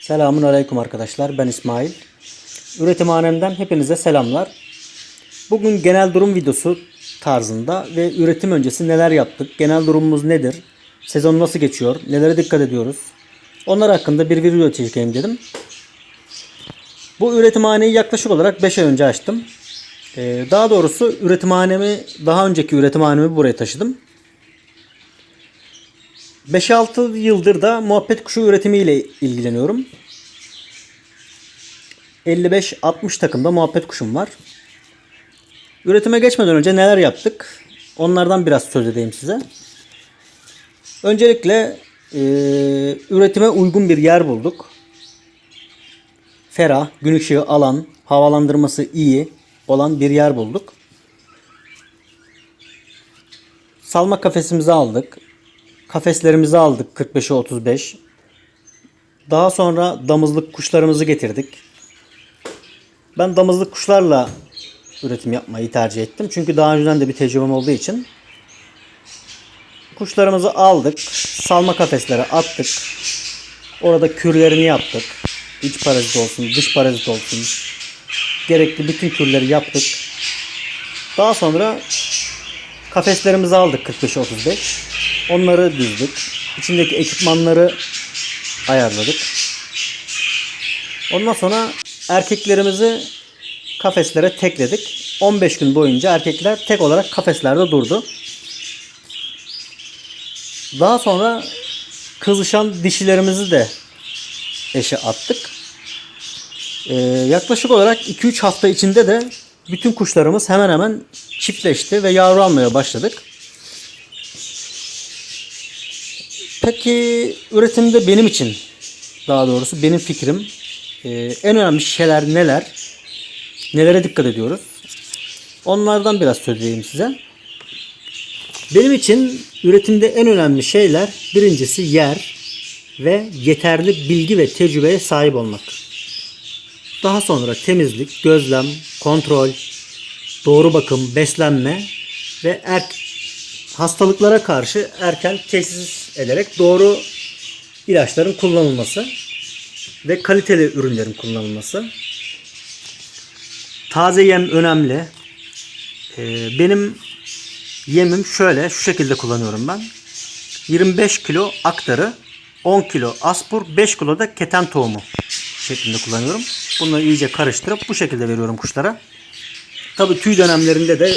Selamun Aleyküm arkadaşlar. Ben İsmail. Üretimhanemden hepinize selamlar. Bugün genel durum videosu tarzında ve üretim öncesi neler yaptık, genel durumumuz nedir, sezon nasıl geçiyor, nelere dikkat ediyoruz. Onlar hakkında bir video çekeyim dedim. Bu üretimhaneyi yaklaşık olarak 5 ay önce açtım. Ee, daha doğrusu üretimhanemi, daha önceki üretimhanemi buraya taşıdım. 5-6 yıldır da muhabbet kuşu üretimiyle ilgileniyorum. 55-60 takımda muhabbet kuşum var. Üretime geçmeden önce neler yaptık? Onlardan biraz söz edeyim size. Öncelikle e, üretime uygun bir yer bulduk. Ferah, gün ışığı alan, havalandırması iyi olan bir yer bulduk. Salma kafesimizi aldık. Kafeslerimizi aldık 45'e 35. Daha sonra damızlık kuşlarımızı getirdik. Ben damızlık kuşlarla üretim yapmayı tercih ettim. Çünkü daha önceden de bir tecrübem olduğu için. Kuşlarımızı aldık. Salma kafeslere attık. Orada kürlerini yaptık. İç parazit olsun, dış parazit olsun. Gerekli bütün kürleri yaptık. Daha sonra kafeslerimizi aldık 45 35. Onları düzdük. İçindeki ekipmanları ayarladık. Ondan sonra erkeklerimizi kafeslere tekledik. 15 gün boyunca erkekler tek olarak kafeslerde durdu. Daha sonra kızışan dişilerimizi de eşe attık. Ee, yaklaşık olarak 2-3 hafta içinde de bütün kuşlarımız hemen hemen çiftleşti ve yavru almaya başladık. Peki üretimde benim için daha doğrusu benim fikrim e, en önemli şeyler neler? Nelere dikkat ediyoruz? Onlardan biraz söyleyeyim size. Benim için üretimde en önemli şeyler birincisi yer ve yeterli bilgi ve tecrübeye sahip olmak. Daha sonra temizlik, gözlem, kontrol, doğru bakım, beslenme ve erk hastalıklara karşı erken teşhis ederek doğru ilaçların kullanılması ve kaliteli ürünlerin kullanılması. Taze yem önemli. Ee, benim yemim şöyle, şu şekilde kullanıyorum ben. 25 kilo aktarı, 10 kilo aspur, 5 kilo da keten tohumu şeklinde kullanıyorum. Bunları iyice karıştırıp bu şekilde veriyorum kuşlara. Tabii tüy dönemlerinde de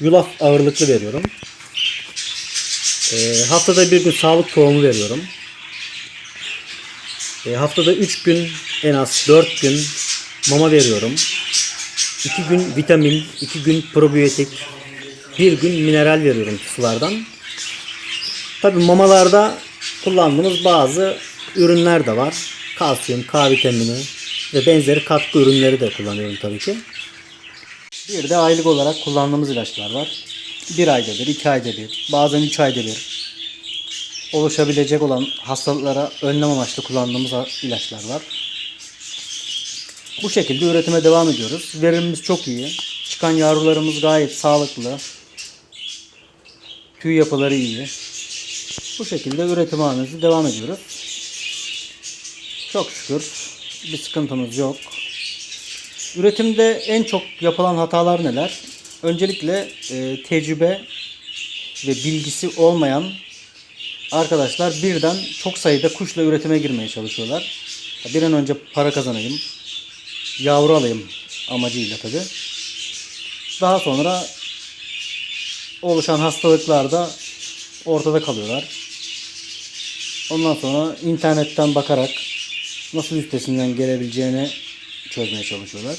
yulaf ağırlıklı veriyorum. Ee, haftada bir gün sağlık tohumu veriyorum. Ee, haftada 3 gün en az 4 gün mama veriyorum. 2 gün vitamin, 2 gün probiyotik, 1 gün mineral veriyorum sulardan. Tabi mamalarda kullandığımız bazı ürünler de var. Kalsiyum, K vitamini ve benzeri katkı ürünleri de kullanıyorum tabii ki. Bir de aylık olarak kullandığımız ilaçlar var. Bir ayda bir, iki ayda bir, bazen üç ayda bir oluşabilecek olan hastalıklara önlem amaçlı kullandığımız ilaçlar var. Bu şekilde üretime devam ediyoruz. Verimimiz çok iyi. Çıkan yavrularımız gayet sağlıklı. Tüy yapıları iyi. Bu şekilde üretim halimizi devam ediyoruz. Çok şükür bir sıkıntımız yok. Üretimde en çok yapılan hatalar neler? Öncelikle e, tecrübe ve bilgisi olmayan arkadaşlar birden çok sayıda kuşla üretime girmeye çalışıyorlar. Bir an önce para kazanayım, yavru alayım amacıyla tabi. Daha sonra oluşan hastalıklar da ortada kalıyorlar. Ondan sonra internetten bakarak nasıl üstesinden gelebileceğini çözmeye çalışıyorlar.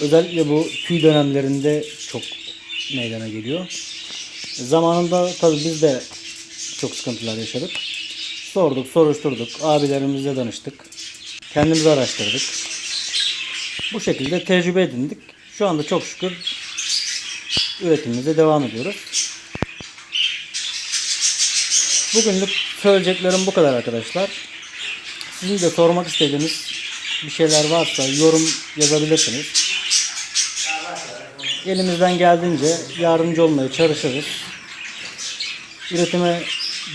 Özellikle bu tüy dönemlerinde çok meydana geliyor. Zamanında tabii biz de çok sıkıntılar yaşadık. Sorduk, soruşturduk, abilerimizle danıştık. Kendimizi araştırdık. Bu şekilde tecrübe edindik. Şu anda çok şükür üretimimize devam ediyoruz. Bugünlük söyleyeceklerim bu kadar arkadaşlar. Sizin de sormak istediğiniz bir şeyler varsa yorum yazabilirsiniz. Elimizden geldiğince yardımcı olmaya çalışırız. Üretime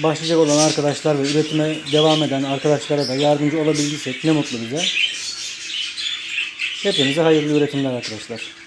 başlayacak olan arkadaşlar ve üretime devam eden arkadaşlara da yardımcı olabildiysek ne mutlu bize. Hepinize hayırlı üretimler arkadaşlar.